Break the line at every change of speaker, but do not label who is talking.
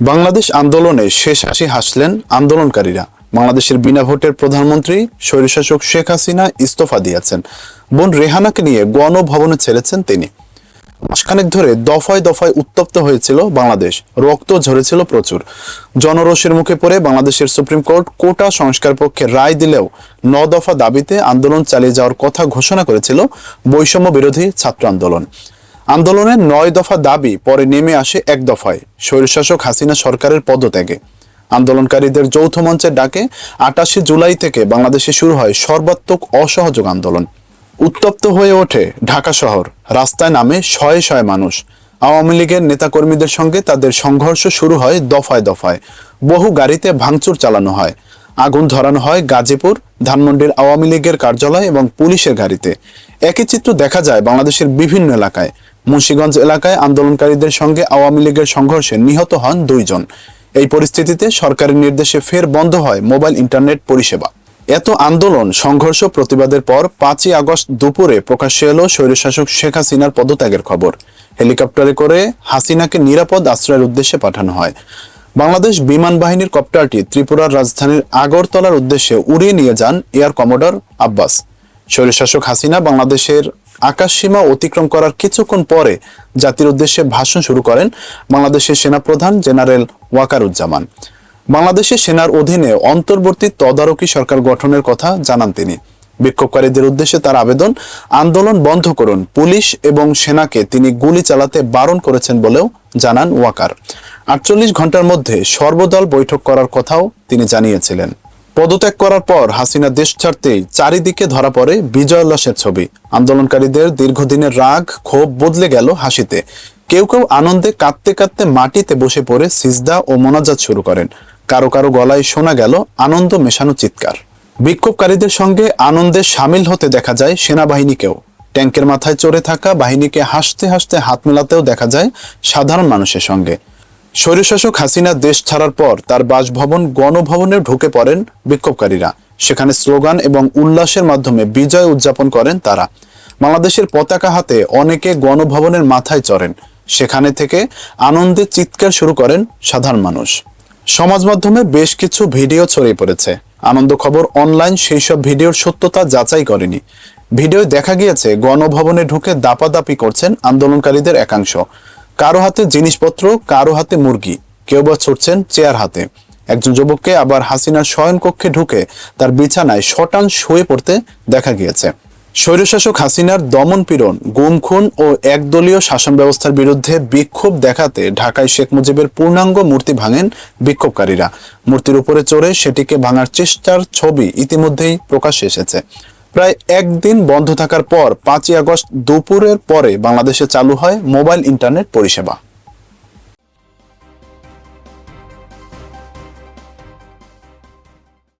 বাংলাদেশ আন্দোলনে শেষ হাসি হাসলেন আন্দোলনকারীরা। বাংলাদেশের বিনা ভোটের প্রধানমন্ত্রী স্বৈরশাসক শেখ হাসিনা ইস্তফা দিয়েছেন। বোন রেহানাকে নিয়ে গণভবনে ছেড়েছেন তিনি। মাসখানেক ধরে দফায় দফায় উত্তপ্ত হয়েছিল বাংলাদেশ। রক্ত ঝরেছিল প্রচুর। জনরোষের মুখে পড়ে বাংলাদেশের সুপ্রিম কোর্ট কোটা সংস্কার পক্ষে রায় দিলেও ন দফা দাবিতে আন্দোলন চালিয়ে যাওয়ার কথা ঘোষণা করেছিল বৈষম্য বিরোধী ছাত্র আন্দোলন। আন্দোলনের নয় দফা দাবি, পরে নেমে আসে এক দফায়। স্বৈরশাসক হাসিনা সরকারের পদত্যাগে। আন্দোলনকারীদের যৌথ মঞ্চের ডাকে আটাশে জুলাই থেকে বাংলাদেশে শুরু হয় সর্বাত্মক অসহযোগ আন্দোলন। উত্তপ্ত হয়ে ওঠে ঢাকা শহর। রাস্তায় নামে শয়ে শয়ে মানুষ। আওয়ামী লীগের নেতাকর্মীদের সঙ্গে তাদের সংঘর্ষ শুরু হয় দফায় দফায়। বহু গাড়িতে ভাঙচুর চালানো হয়। আগুন ধরানো হয় গাজীপুর, ধানমন্ডির আওয়ামী লীগের কার্যালয় এবং পুলিশের গাড়িতে। একই চিত্র দেখা যায় বাংলাদেশের বিভিন্ন এলাকায়। মুন্সিগঞ্জ এলাকায় আন্দোলনকারীদের সঙ্গে আওয়ামী লীগের সংঘর্ষে নিহত হন দুইজন। এই পরিস্থিতিতে সরকারের নির্দেশে ফের বন্ধ হয় মোবাইল ইন্টারনেট পরিষেবা। এত আন্দোলন, সংঘর্ষ, প্রতিবাদের পর পাঁচই আগস্ট দুপুরে প্রকাশ্যে এলো স্বৈরশাসক শেখ হাসিনার পদত্যাগের খবর। হেলিকপ্টারে করে হাসিনাকে নিরাপদ আশ্রয়ের উদ্দেশ্যে পাঠানো হয়। বাংলাদেশ বিমান বাহিনীর কপ্টারটি ত্রিপুরার রাজধানীর আগরতলার উদ্দেশ্যে উড়িয়ে নিয়ে যান এয়ার কমোডর আব্বাস। স্বৈরশাসক হাসিনা বাংলাদেশের আকাশসীমা অতিক্রম করার কিছুক্ষণ পরে জাতির উদ্দেশ্যে ভাষণ শুরু করেন বাংলাদেশের সেনাপ্রধান জেনারেল ওয়াকারুজ্জামান। বাংলাদেশের সেনার অধীনে অন্তর্বর্তী তদারকি সরকার গঠনের কথা জানান তিনি। বিক্ষোভকারীদের উদ্দেশ্যে তার আবেদন, আন্দোলন বন্ধ করুন, পুলিশ এবং সেনাকে তিনি গুলি চালাতে বারণ করেছেন বলেও জানান ওয়াকার। আটচল্লিশ ঘণ্টার মধ্যে সর্বদল বৈঠক করার কথাও তিনি জানিয়েছিলেন। পদত্যাগ করার পর হাসিনা দেশ ছাড়তেই চারিদিকে ধরা পড়ে বিজয় উল্লাসের ছবি। আন্দোলনকারীদের দীর্ঘদিনের রাগ, ক্ষোভ বদলে গেল হাসিতে। কেউ কেউ আনন্দে কাঁদতে কাঁদতে মাটিতে বসে পড়ে সিজদা ও মোনাজাত শুরু করেন। কারও কারও গলায় শোনা গেল আনন্দ মেশানো চিৎকার। বিক্ষোভকারীদের সঙ্গে আনন্দে সামিল হতে দেখা যায় সেনাবাহিনীকেও। ট্যাঙ্কের মাথায় চড়ে থাকা বাহিনীকে হাসতে হাসতে হাত মেলাতেও দেখা যায় সাধারণ মানুষের সঙ্গে। স্বৈরশাসক হাসিনা দেশ ছাড়ার পর তার বাসভবন গণভবনে ঢুকে পড়েন বিক্ষোভকারীরা। সেখানে স্লোগান এবং উল্লাসের মাধ্যমে বিজয় উদযাপন করেন তারা। বাংলাদেশের পতাকা হাতে অনেকে গণভবনের মাথায় চড়েন। সেখানে থেকে আনন্দে চিৎকার শুরু করেন সাধারণ মানুষ। সমাজ মাধ্যমে বেশ কিছু ভিডিও ছড়িয়ে পড়েছে। আনন্দ খবর অনলাইন সেই সব ভিডিওর সত্যতা যাচাই করেনি। ভিডিও দেখা গিয়েছে, গণভবনে ঢুকে দাপাদাপি করছেন আন্দোলনকারীদের একাংশ। কারও হাতে জিনিসপত্র, কারও হাতে মুরগি। কেউ বা ছুটছেন চেয়ার হাতে। একজন যুবককে আবার হাসিনার শয়ন কক্ষে ঢুকে তার বিছানায় শটান শুয়ে পড়তে দেখা গিয়েছে। স্বৈরশাসক হাসিনার দমন পীড়ন, গুম খুন ও একদলীয় শাসন ব্যবস্থার বিরুদ্ধে বিক্ষোভ দেখাতে ঢাকায় শেখ মুজিবের পূর্ণাঙ্গ মূর্তি ভাঙেন বিক্ষোভকারীরা। মূর্তির উপরে চড়ে সেটিকে ভাঙার চেষ্টার ছবি ইতিমধ্যেই প্রকাশ্যে এসেছে। প্রায় একদিন বন্ধ থাকার পর পাঁচই আগস্ট দুপুরের পরে বাংলাদেশে চালু হয় মোবাইল ইন্টারনেট পরিষেবা।